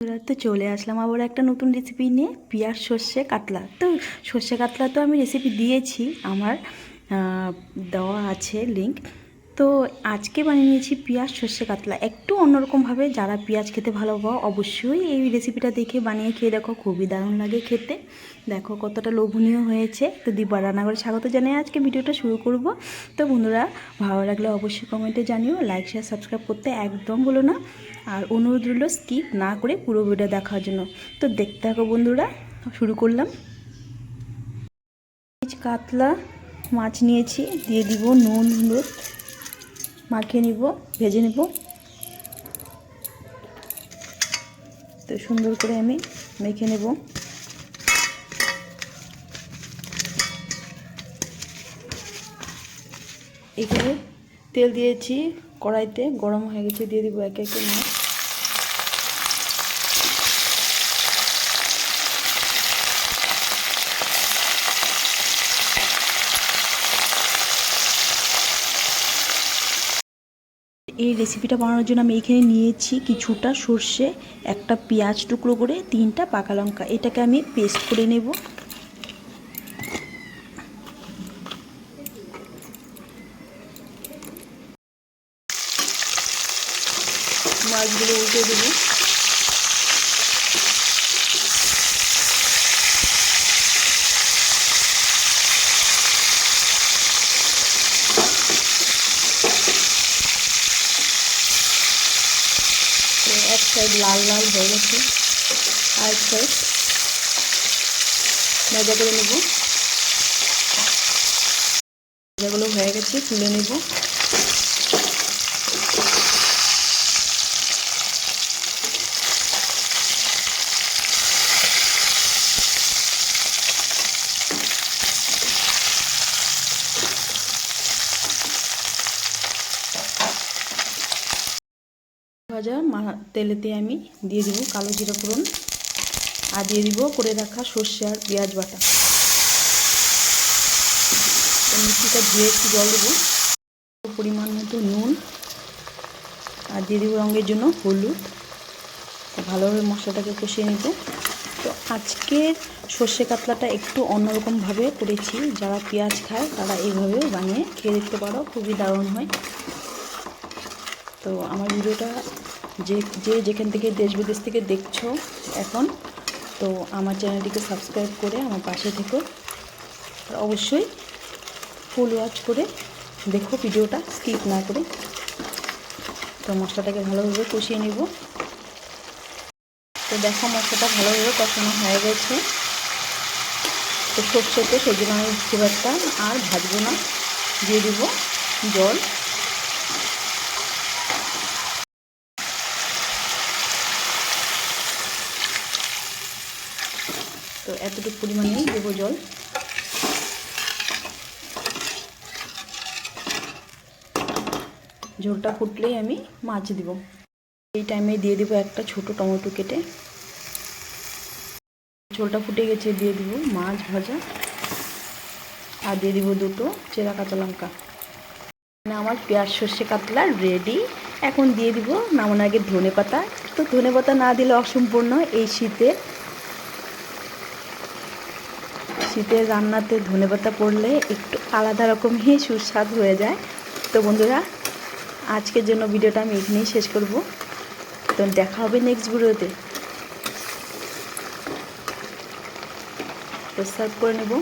এবার তো চলে আসলাম আবার একটা নতুন রেসিপি নিয়ে, পিঁয়াজ, সর্ষে, কাতলা। তো সর্ষে, কাতলা তো আমি রেসিপি দিয়েছি, আমার দেওয়া আছে লিঙ্ক তো আজকে বানিয়ে নিয়েছি পেঁয়াজ সর্ষে কাতলা। একটু অন্যরকমভাবে যারা পেঁয়াজ খেতে ভালোবাসো অবশ্যই এই রেসিপিটা দেখে বানিয়ে খেয়ে দেখো, খুবই দারুণ লাগে খেতে। দেখো কতটা লোভনীয় হয়েছে। তো দিবা রান্নাঘরে স্বাগত জানিয়ে আজকে ভিডিওটা শুরু করব। তো বন্ধুরা, ভালো লাগলে অবশ্যই কমেন্টে জানিও লাইক শেয়ার সাবস্ক্রাইব করতে একদম বলো না। আর অনুরোধ রইল স্কিপ না করে পুরো ভিডিও দেখার জন্য। তো দেখতে থাকো বন্ধুরা, শুরু করলাম। কাতলা, মাছ নিয়েছি, দিয়ে দিব নুন, হলুদ। মাখিয়ে নিব, ভেজে নেব। তো সুন্দর করে আমি মেখে নেব। এখানে তেল দিয়েছি, কড়াইতে গরম হয়ে গেছে, দিয়ে দিব একে একে মাছ এই রেসিপিটা বানানোর জন্য আমি এখানে নিয়েছি কিছুটা সর্ষে, একটা পেঁয়াজ টুকরো করে, তিনটা পাকা লঙ্কা। এটাকে আমি পেস্ট করে নেব। মাছগুলো উল্টে দেবো তো এক সাইড লাল লাল হয়ে গেছে। আর সাইড ভেজা করে নেব। ভেজাগুলো হয়ে গেছে, তুলে নেব। ভাজা তেলেতে আমি দিয়ে দিব কালো জিরা ফোড়ন আর দিয়ে দিব করে রাখা সর্ষে আর পেঁয়াজ বাটা। মিষ্টিটা ধুয়ে একটু জল দেবো। পরিমাণ মতো নুন আর দিয়ে দিব রঙের জন্য হলুদ। ভালোভাবে মশলাটাকে কষিয়ে নিব। তো আজকের সর্ষে কাতলাটা একটু অন্যরকমভাবে করেছি। যারা পেঁয়াজ খায় তারা এইভাবে বানিয়ে খেয়ে দেখতে পারো, খুবই দারুণ হয়। তো আমার ভিডিওটা যে যে যেখান থেকে দেশ বিদেশ থেকে দেখছ এখন, তো আমার চ্যানেলটিকে সাবস্ক্রাইব করে আমার পাশে থেকো। অবশ্যই ফুল ওয়াচ করে দেখো ভিডিওটা স্কিপ না করে। তো মশলাটাকে ভালোভাবে কষিয়ে নেব। তো দেখো মশলাটা ভালোভাবে কষানো হয়ে গেছে। তো সর্ষে তো সেই জন্য আমি খুব একটা আর ভাজবো না। দিয়ে দেবো জল। তো এতটুকু পরিমাণে দেবো জল। ঝোলটা ফুটলেই আমি মাছ দিব। এই টাইমে দিয়ে দিব একটা ছোট টমেটো কেটে। ঝোলটা ফুটে গেছে, দিয়ে দিব মাছ ভাজা। আর দিয়ে দিব দুটো চেরা কাঁচা লঙ্কা। মানে আমার পেঁয়াজ সর্ষে কাতলা রেডি এখন দিয়ে দিব নামানোর আগে ধনে পাতা তো ধনে পাতা না দিলে অসম্পূর্ণ এই শীতে শীতের রান্নাতে ধনেপাতা পড়লে একটু আলাদা রকমই সুস্বাদ হয়ে যায়। তো বন্ধুরা, আজকের জন্য ভিডিওটা আমি এখানেই শেষ করব। তো দেখা হবে নেক্সট ভিডিওতে। তো করে নেব।